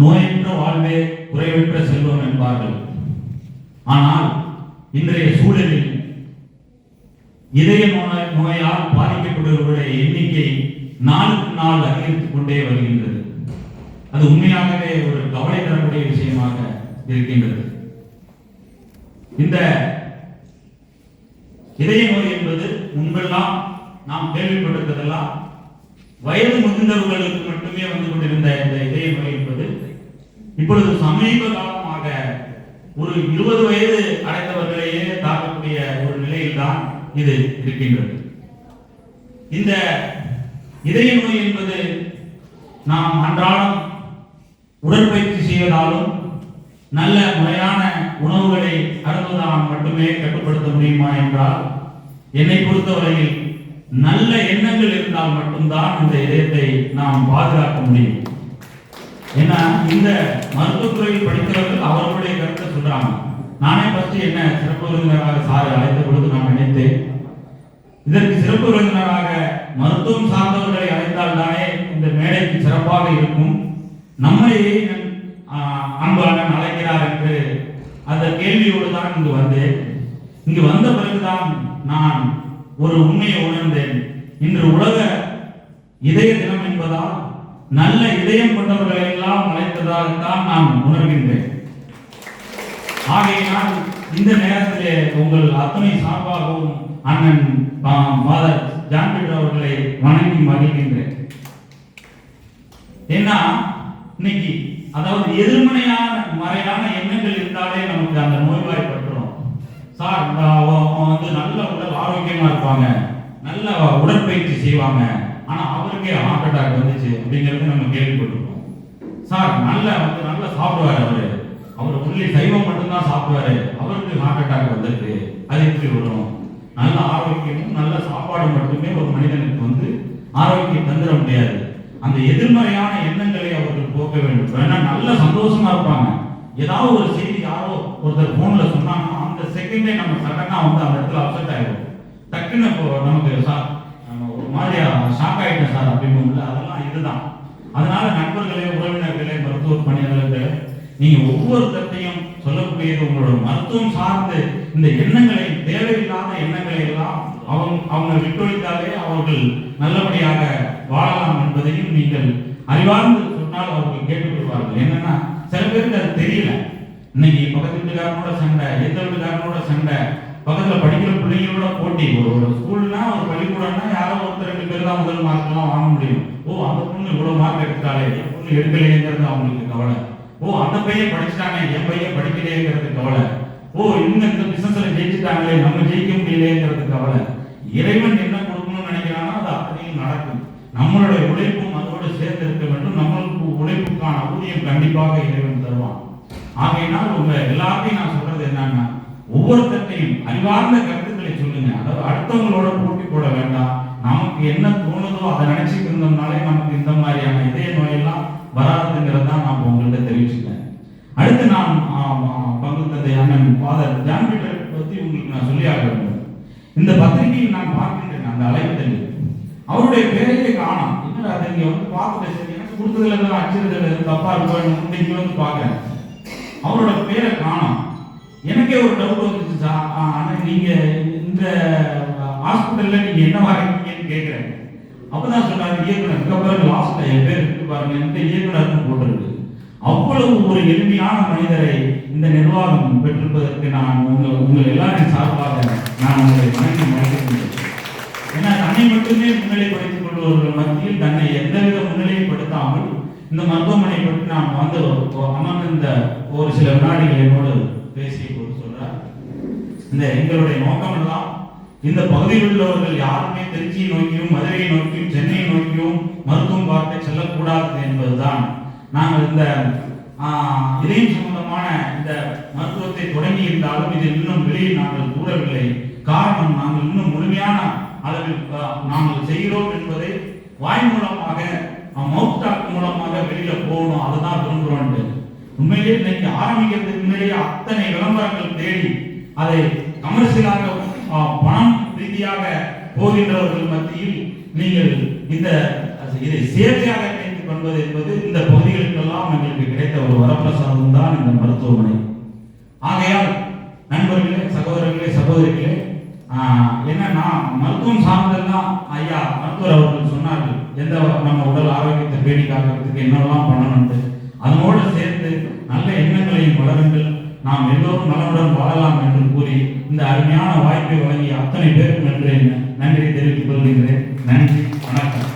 நோயற்ற வாழ்வே குறைவற்ற செல்வம் என்பார்கள். ஆனால் இன்றைய சூழலில் இதய நோய் நோயால் பாதிக்கப்படுபவர்களுடைய எண்ணிக்கை நாளுக்கு நாள் அதிகரித்துக் கொண்டே வருகின்றது. அது உண்மையாகவே ஒரு கவலை தரக்கூடிய விஷயமாக இருக்கின்றது. இந்த இதய நோய் என்பது முன்பெல்லாம் நாம் கேள்விப்பட்டிருக்கிறதெல்லாம் வயது முதிர்ந்தவர்களுக்கு மட்டுமே வந்து கொண்டிருந்த இந்த இதய நோய் என்பது இப்பொழுது சமீப காலமாக ஒரு இருபது வயது அடைந்தவர்களையே தாக்கக்கூடிய ஒரு நிலையில்தான் இது இருக்கின்றது. இந்த இதய நோய் என்பது நாம் அன்றாடம் உடற்பயிற்சி செய்வதாலும் நல்ல முறையான உணவுகளை அருந்துவதால் மட்டுமே கட்டுப்படுத்த முடியுமா என்றால் என்னை பொறுத்தவரையில் நல்ல எண்ணங்கள் இருந்தால் மட்டும்தான் இந்த இதயத்தை நாம் பாதுகாக்க முடியும். ஏன்னா இந்த மருத்துவத்துறையில் படித்தவர்கள் அவர்களுடைய கருத்தை சொல்றாங்க. நானே ஃபர்ஸ்ட் என்ன சிறப்பு விருந்தினராக சார் அழைத்த பொழுது நான் நினைத்தேன். இதற்கு சிறப்பு விருந்தினராக மருத்துவம் சார்ந்தவர்களை அழைத்தால் தானே இந்த மேடைக்கு சிறப்பாக இருக்கும். நம்மை அன்பாளன் அழைக்கிறார் என்று அந்த கேள்வியோடு தான் இங்கு வந்தேன். இங்கு வந்த பிறகுதான் நான் ஒரு உண்மையை உணர்ந்தேன். இன்று உலக இதய தினம் என்பதால் நல்ல இதயம் கொண்டவர்களை எல்லாம் அழைத்ததாகத்தான் நான் உணர்கின்றேன். ஆகையினால் இந்த நேரத்திலே உங்கள் அத்தனை சார்பாகவும் அண்ணன் மாதர் ஜான்பீட் அவர்களை வணங்கி மகிழ்கின்றேன். ஏன்னா இன்னைக்கு அதாவது எதிர்மறையான மறையான எண்ணங்கள் இருந்தாலே நமக்கு அந்த நோய்வாய்ப்பட்டுரும். சார் அவன் வந்து நல்ல உடல் ஆரோக்கியமா இருப்பாங்க. நல்ல உடற்பயிற்சி செய்வாங்க. அவருக்கே ஹார்ட் அட்டாக் வந்துச்சு அப்படிங்கிறது நம்ம கேள்விப்பட்டிருக்கோம் சார் நல்ல வந்து நல்லா சாப்பிடுவாரு அவரு. அவர் ஒன்லி சைவம் மட்டும்தான் சாப்பிடுவாரு. அவருக்கு ஹார்ட் அட்டாக் வந்திருக்கு. அது எப்படி வரும்? நல்ல ஆரோக்கியமும் நல்ல சாப்பாடு மட்டுமே ஒரு மனிதனுக்கு வந்து ஆரோக்கியம் தந்துட முடியாது அந்த எதிர்மறையான எண்ணங்களை அவர்கள் போக்க வேண்டும். ஏன்னா நல்ல சந்தோஷமா இருப்பாங்க. ஏதாவது ஒரு செய்தி யாரோ ஒருத்தர் போன்ல சொன்னாங்கன்னா அந்த செகண்டே நம்ம சடனா வந்து அந்த இடத்துல அப்செட் ஆயிடும் டக்குன்னு இப்போ நமக்கு சார் அப்படின்னு அதெல்லாம் இதுதான். அதனால நண்பர்களே உறவினர்களே மருத்துவ பணியாளர்களே நீங்க ஒவ்வொருத்தையும் சொல்லக்கூடியது உங்களோட மருத்துவம் சார்ந்து இந்த எண்ணங்களை தேவையில்லாத எண்ணங்களை எல்லாம் அவங்க அவங்க விட்டொழித்தாலே அவர்கள் நல்லபடியாக வாழலாம் என்பதையும் நீங்கள் அறிவார்ந்து சொன்னால் அவர்கள் கேட்டுக்கொள்வார்கள். என்னன்னா சில பேருக்கு அது தெரியல. இன்னைக்கு பக்கத்து வீட்டுக்காரனோட சண்டை எந்த வீட்டுக்காரனோட சண்டை பக்கத்துல படிக்கிற பிள்ளைங்களோட போட்டி ஒரு ஒரு ஸ்கூல்னா தான் முதல் மார்க்கெல்லாம் வாங்க முடியும். ஓ அந்த பொண்ணு இவ்வளவு மார்க் எடுத்தாலே என் பொண்ணு எடுக்கலையேங்கிறது அவங்களுக்கு கவலை. ஓ அந்த பையன் படிச்சிட்டாங்க என் பையன் படிக்கலையேங்கிறது கவலை. ஓ இவங்க இந்த பிசினஸ்ல ஜெயிச்சுட்டாங்களே நம்ம ஜெயிக்க முடியலையேங்கிறது கவலை. இறைவன் என்ன கொடுக்கணும்னு நினைக்கிறானோ அது அப்படியும் நடக்கும். நம்மளுடைய உழைப்பும் அதோடு சேர்த்து இருக்க வேண்டும். நம்மளுக்கு உழைப்புக்கான ஊதியம் கண்டிப்பாக இறைவன் தருவான். ஆகையினால் உங்க எல்லாத்தையும் நான் சொல்றது என்னன்னா ஒவ்வொருத்தரையும் அறிவார்ந்த கருத்துக்களை சொல்லுங்க. அதாவது அடுத்தவங்களோட போட்டி போட வேண்டாம். நமக்கு என்ன தோணுதோ அதை நினைச்சிட்டு இருந்தோம்னாலே நமக்கு இந்த மாதிரியான இதய நோயெல்லாம் வராதுங்கிறத நான் உங்கள்கிட்ட தெரிவிச்சுட்டேன் அடுத்து நான் பங்கு தந்தை அண்ணன் ஃபாதர் ஜான் பீட்டர் பத்தி உங்களுக்கு நான் சொல்லி ஆக வேண்டும் இந்த பத்திரிகையில் நான் பார்க்கின்றேன் அந்த அலைவதல் அவருடைய பேரையே காணோம். என்னடா அதை நீங்க வந்து பார்த்துட்டு எனக்கு கொடுத்ததுல தான் அச்சிருந்தது தப்பா இருக்கும் இன்னைக்கு வந்து பார்க்கிறேன். அவரோட பேரை காணோம். எனக்கே ஒரு டவுட் வந்துச்சு சார் ஆனா நீங்க இந்த ஹாஸ்பிட்டல்ல நீங்க என்ன வாங்கினீங்கன்னு கேட்கிறேன் அப்பதான் சொன்னாங்க இயக்குனர் இங்க பாருங்க லாஸ்ட்ல என் பேர் இருக்கு பாருங்க இந்த இயக்குனர்னு போட்டிருக்கு. அவ்வளவு ஒரு எளிமையான மனிதரை இந்த நிர்வாகம் பெற்றிருப்பதற்கு நான் உங்கள் உங்கள் எல்லாரையும் சார்பாக நான் உங்களை வணங்கி மறைக்கின்றேன் ஏன்னா தன்னை மட்டுமே முன்னிலைப்படுத்திக் கொள்பவர்கள் மத்தியில் தன்னை எந்தவித முன்னிலைப்படுத்தாமல் இந்த மருத்துவமனை பற்றி நான் வந்து ஒரு- அமர்ந்திருந்த ஒரு சில வினாடிகள் என்னோடு பேசிய போது சொல்றார். இந்த எங்களுடைய நோக்கம் எல்லாம் இந்த பகுதியில் உள்ளவர்கள் யாருமே திருச்சியை நோக்கியும் மதுரையை நோக்கியும் சென்னையை நோக்கியும் மருத்துவம் பார்க்க செல்லக்கூடாது என்பதுதான். நாங்கள் இந்த ஆஹ், இதயம் சம்பந்தமான இந்த மருத்துவத்தை தொடங்கி இருந்தாலும் இதில் இன்னும் வெளியில் நாங்கள் கூறவில்லை. காரணம் நாங்கள் இன்னும் முழுமையான அளவில் நாங்கள் செய்கிறோம் என்பதை வாய் மூலமாக மவுத் டாக் மூலமாக வெளியில போகணும். அதுதான் விரும்புகிறோம் உண்மையிலேயே இன்னைக்கு ஆரம்பிக்கிறதுக்கு முன்னாடியே அத்தனை விளம்பரங்கள் தேடி அதை கமர்ஷியலாக பணம் ரீதியாக போகின்றவர்கள் மத்தியில் நீங்கள் இந்த இதை சேர்க்கையாக நினைத்துக் கொள்வது என்பது இந்த பகுதிகளுக்கெல்லாம் எங்களுக்கு கிடைத்த ஒரு வரப்பிரசாதம் தான் இந்த மருத்துவமனை. ஆகையால் நண்பர்களே சகோதரர்களே சகோதரிகளே என்னன்னா மருத்துவம் சார்ந்தெல்லாம் ஐயா மருத்துவர் அவர்கள் சொன்னார்கள். எந்த நம்ம உடல் ஆரோக்கியத்தை பேணி காக்கிறதுக்கு என்னெல்லாம் பண்ணணும்னு அதனோடு சேர்த்து நல்ல எண்ணங்களையும் வளருங்கள். நாம் எல்லோரும் நலனுடன் வாழலாம் என்று கூறி இந்த அருமையான வாய்ப்பை வழங்கிய அத்தனை பேருக்கும் என்று நன்றி தெரிவித்துக் கொள்கின்றேன். நன்றி வணக்கம்.